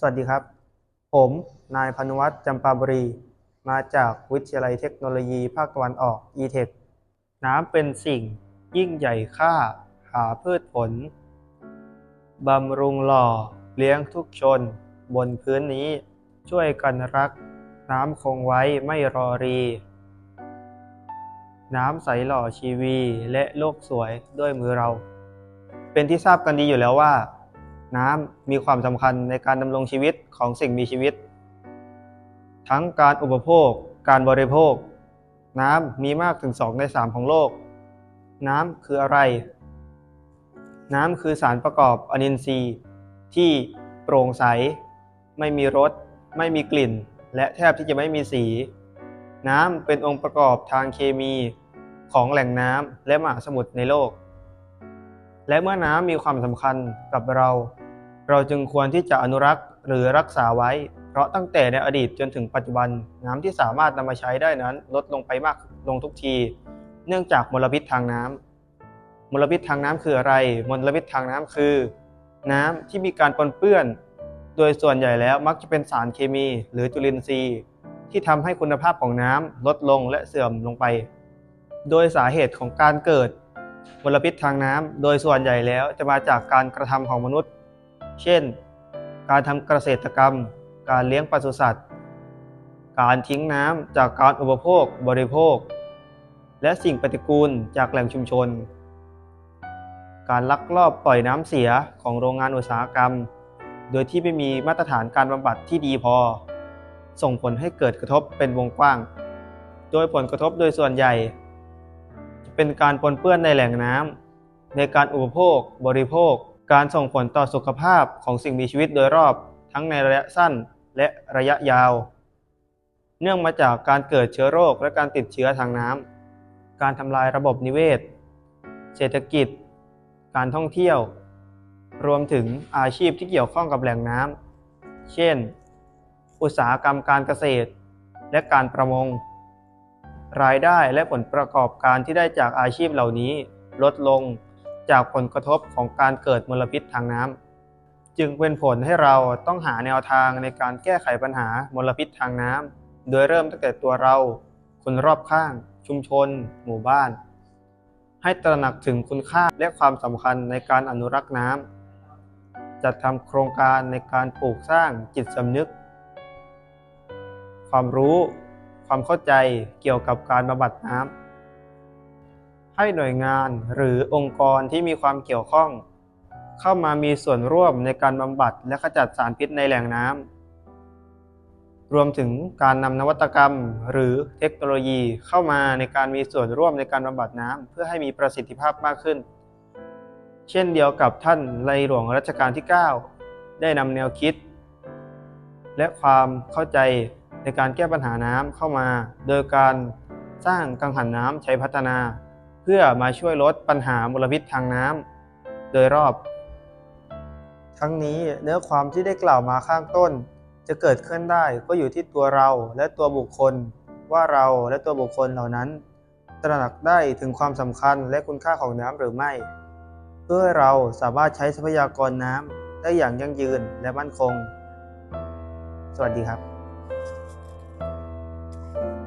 สวัสดีครับ ผม นายพนุวัฒน์จำปาบรี มาจากวิทยาลัยเทคโนโลยีภาคตะวันออก e-tech น้ำเป็นสิ่งยิ่งใหญ่ค่า หาพืชผล บำรุงหล่อ เลี้ยงทุกชน บนพื้นนี้ ช่วยกันรัก น้ำคงไว้ไม่รอรี น้ำใสหล่อชีวีและโลกสวยด้วยมือเรา เป็นที่ทราบกันดีอยู่แล้วว่า น้ำมีความสำคัญในการดำรงชีวิตของสิ่งมีชีวิต ทั้งการอุปโภค การบริโภค น้ำมีมากถึง 2 ใน 3 ของโลก น้ำคืออะไร น้ำคือสารประกอบอนินทรีย์ ที่โปร่งใส ไม่มีรส ไม่มีกลิ่น และแทบที่จะไม่มีสี น้ำเป็นองค์ประกอบทางเคมีของแหล่งน้ำและมหาสมุทรในโลก และเมื่อน้ำมีความสำคัญกับเรา เราจึงควรที่จะอนุรักษ์หรือรักษาไว้ เพราะตั้งแต่ในอดีตจนถึงปัจจุบัน น้ำที่สามารถนำมาใช้ได้นั้น ลดลงไปมากลงทุกที เนื่องจากมลพิษทางน้ำมลพิษทางน้ำคืออะไร มลพิษทางน้ำคือ น้ำที่มีการปนเปื้อน โดยส่วนใหญ่แล้วมักจะเป็นสารเคมี หรือจุลินทรีย์ ที่ทำให้คุณภาพของน้ำลดลงและเสื่อมลงไป โดยสาเหตุของการเกิด มลพิษทางน้ำโดยส่วนใหญ่แล้วจะมาจากการกระทำของมนุษย์ เช่น การทำเกษตรกรรม การเลี้ยงปศุสัตว์ การทิ้งน้ำจากการอุปโภคบริโภค และสิ่งปฏิกูลจากแหล่งชุมชน การลักลอบปล่อยน้ำเสียของโรงงานอุตสาหกรรม โดยที่ไม่มีมาตรฐานการบำบัดที่ดีพอ ส่งผลให้เกิดกระทบเป็นวงกว้าง โดยผลกระทบโดยส่วนใหญ่ เป็นการปนเปื้อนในแหล่งน้ำในการอุปโภค บริโภค การส่งผลต่อสุขภาพของสิ่งมีชีวิตโดยรอบ ทั้งในระยะสั้นและระยะยาว เนื่องมาจากการเกิดเชื้อโรคและการติดเชื้อทางน้ำการทำลายระบบนิเวศ เศรษฐกิจ การท่องเที่ยว รวมถึงอาชีพที่เกี่ยวข้องกับแหล่งน้ำเช่น อุตสาหกรรมการเกษตร และการประมง รายได้และผลประกอบการที่ได้จากอาชีพเหล่านี้ลดลงจากผลกระทบของการเกิดมลพิษทางน้ำจึงเป็นผลให้เราต้องหาแนวทางในการแก้ไขปัญหามลพิษทางน้ำโดยเริ่มตั้งแต่ตัวเรา คนรอบข้าง ชุมชน หมู่บ้าน ให้ตระหนักถึงคุณค่าและความสำคัญในการอนุรักษ์น้ำจัดทำโครงการในการปลูกสร้างจิตสำนึก ความรู้ ความเข้าใจเกี่ยวกับการบำบัดน้ำให้หน่วยงานหรือองค์กรที่มีความเกี่ยวข้อง เข้ามามีส่วนร่วมในการบำบัดและขจัดสารพิษในแหล่งน้ำรวมถึงการนำนวัตกรรมหรือเทคโนโลยีเข้ามาในการมีส่วนร่วมในการบำบัดน้ำเพื่อให้มีประสิทธิภาพมากขึ้น เช่นเดียวกับท่านในหลวงรัชกาลที่ 9 ได้นำแนวคิด และความเข้าใจ ในการแก้ปัญหาน้ำเข้ามา โดยการสร้างกังหันน้ำใช้พัฒนา เพื่อมาช่วยลดปัญหามลพิษทางน้ำโดยรอบ ทั้งนี้เนื้อความที่ได้กล่าวมาข้างต้น จะเกิดขึ้นได้ก็อยู่ที่ตัวเราและตัวบุคคล ว่าเราและตัวบุคคลเหล่านั้น ตระหนักได้ถึงความสำคัญและคุณค่าของน้ำหรือไม่ เพื่อให้เราสามารถใช้ทรัพยากรน้ำได้อย่างยั่งยืนและมั่นคง สวัสดีครับ